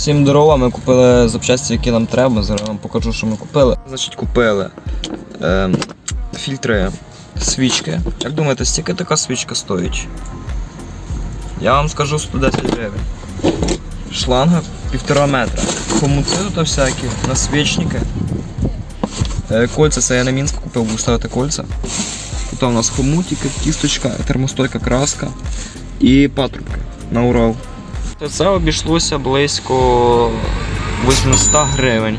Всім здорово, ми купили запчасті, які нам треба. Зараз вам покажу, що ми купили. Значить, купили е, фільтри, свічки. Як думаєте, стільки така свічка стоїть? Я вам скажу 110 гривень. Шланга півтора метра. Хомути тут всякі, насвічники. Е, кольця, це я на Мінську купив, буду ставити кольця. Тут у нас хомутики, кісточка, термостойка краска і патрубки на Урал. То це обійшлося близько 800 гривень.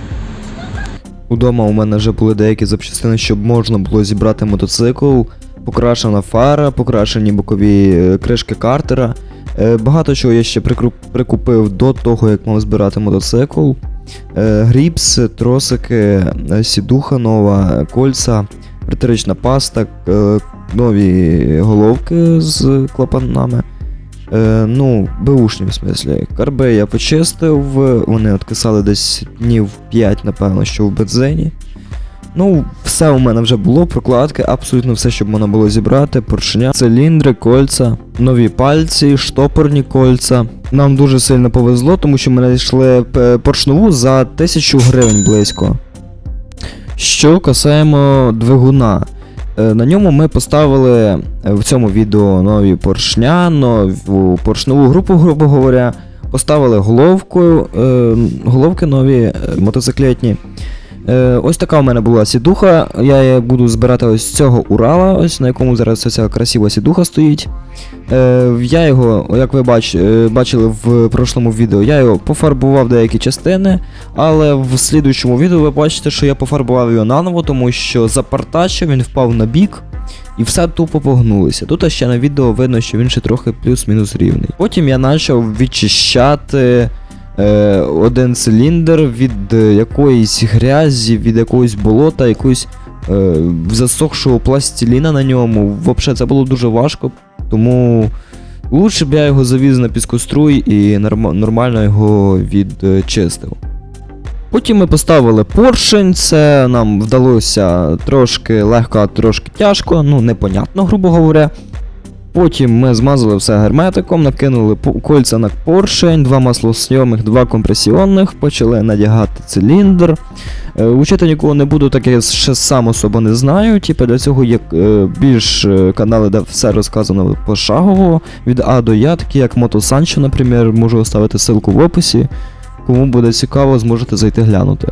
Удома у мене вже були деякі запчастини, щоб можна було зібрати мотоцикл, покрашена фара, покрашені бокові е, кришки картера. Е, Багато чого я ще прикупив до того, як мав збирати мотоцикл. Е, Гріпс, тросики, сідуха нова, кольца, притерична паста, нові головки з клапанами. Е, ну, беушні в смислі. Карби я почистив, вони откисали десь днів 5, напевно, що в бензині. Ну, все у мене вже було, прокладки, абсолютно все, щоб можна було зібрати, поршня, циліндри, кольца, нові пальці, штопорні кольца. Нам дуже сильно повезло, тому що ми знайшли поршнову за 1000 гривень близько. Що касаємо двигуна. Е, На ньому ми поставили е, в цьому відео нові поршня, нову поршнову групу, грубо говоря. Поставили головку, е, головки нові мотоциклетні. Е, ось така у мене була сідуха. Я буду збирати ось з цього Урала, ось на якому зараз ця красива сідуха стоїть. Е, я його, як ви бач, е, бачили в прошлому відео, я його пофарбував деякі частини, але в слідуючому відео ви бачите, що я пофарбував його наново, тому що запартачив, він впав на бік. І все тупо погнулося. Тут ще на відео видно, що він ще трохи плюс-мінус рівний. Потім я почав відчищати е, один циліндр від е, якоїсь грязі, від якогось болота, якоїсь е, засохшого пластиліна на ньому. Взагалі це було дуже важко, тому лучше б я його завіз на піскоструй і норм- нормально його відчистив. Потім ми поставили поршень, це нам вдалося трошки легко, трошки тяжко, ну непонятно, грубо говоря. Потім ми змазали все герметиком, накинули кольця на поршень, два маслосньомих, два компресіонних, почали надягати циліндр. Е, Учити нікого не буду, так я ще сам особо не знаю. Типу для цього є е, більш е, канали, де все розказано пошагово від А до Я, такі як Мотосанчо, наприклад, можу оставити ссылку в описі. Кому буде цікаво, зможете зайти глянути.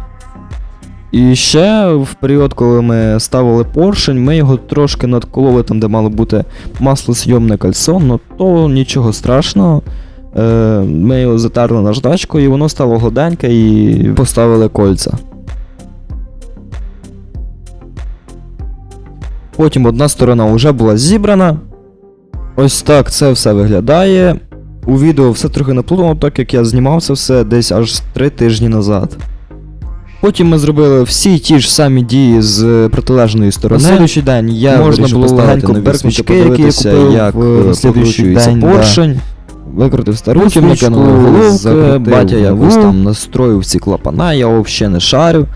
І ще в період, коли ми ставили поршень, ми його трошки надкололи там, де мало бути маслосйомне кольцо, ну то нічого страшного. Е, ми його затерли наждачкою, і воно стало гладеньке і поставили кольця. Потім одна сторона вже була зібрана. Ось так це все виглядає. У відео все трохи наплутано, так як я знімав це все десь аж 3 тижні назад. Потім ми зробили всі ті ж самі дії з е, протилежної сторони. На слідуючий день я можна було легенько вверх подивитися, які я купив, як, в е, слідуючий день поршень. Викрутив стару Потім головки, закрутив батя якось там настроїв ці клапана, я взагалі не шарю.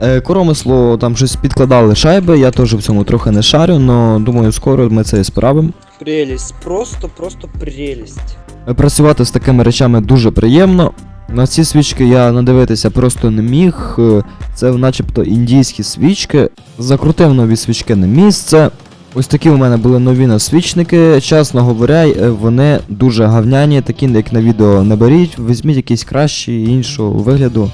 Е, Коромисло там щось підкладали шайби, я теж в цьому трохи не шарю, але думаю, скоро ми це і справимо. Прелесть, просто, просто прелесть. Е, Працювати з такими речами дуже приємно. На ці свічки я надивитися просто не міг. е, Це начебто індійські свічки. Закрутив нові свічки на місце. Ось такі у мене були нові насвічники. Чесно говоря, е, вони дуже гавняні, такі, як на відео не беріть, візьміть якісь кращі іншого вигляду.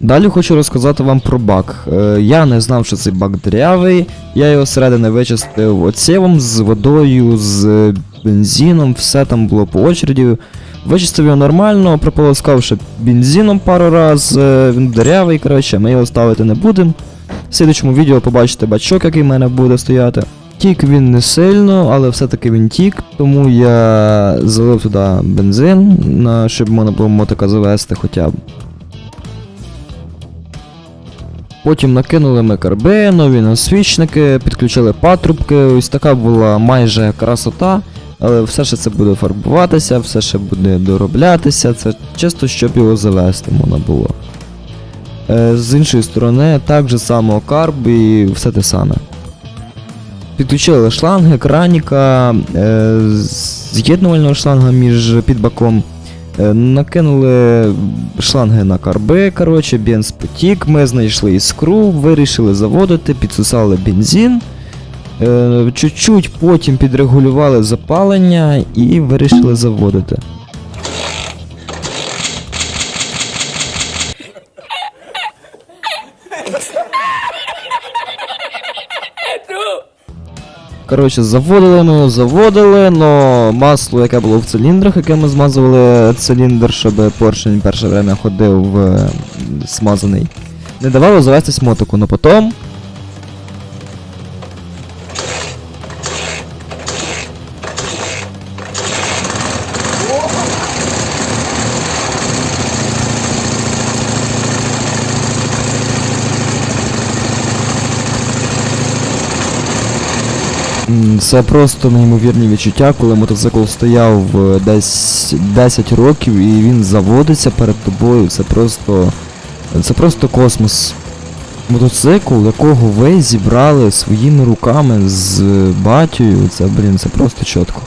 Далі хочу розказати вам про бак. Е, Я не знав, що цей бак дирявий. Я його зсередини вичистив оцєвом з водою, з бензином, все там було по очереді. Вичистив його нормально, прополоскав ще бензином пару раз, е, він дирявий, коротше, ми його ставити не будемо. В слідчому відео побачите бачок, який в мене буде стояти. Тік він не сильно, але все-таки він тік, тому я залив туди бензин, щоб можна було мотика завести хоча б. Потім накинули ми карби, нові насвічники, підключили патрубки, ось така була майже красота. Але все ще це буде фарбуватися, все ще буде дороблятися, це чисто щоб його завести можна було. Е, з іншої сторони, так же само карб і все те саме. Підключили шланги, краніка, е, з'єднувального шланга між підбаком. Е, Накинули шланги на карби, коротше, бенз ми знайшли іскру, вирішили заводити, підсусали бензин. Е, Чуть-чуть потім підрегулювали запалення і вирішили заводити. Коротше, заводили ми його, заводили, но масло, яке було в циліндрах, яке ми змазували циліндр, щоб поршень перше время ходив е, смазаний, не давало завестись мотику, но потім. Це просто неймовірні відчуття, коли мотоцикл стояв е, десь 10 років і він заводиться перед тобою. Це просто. Це просто космос. Мотоцикл, якого ви зібрали своїми руками з батькою, це, блін, це просто чітко.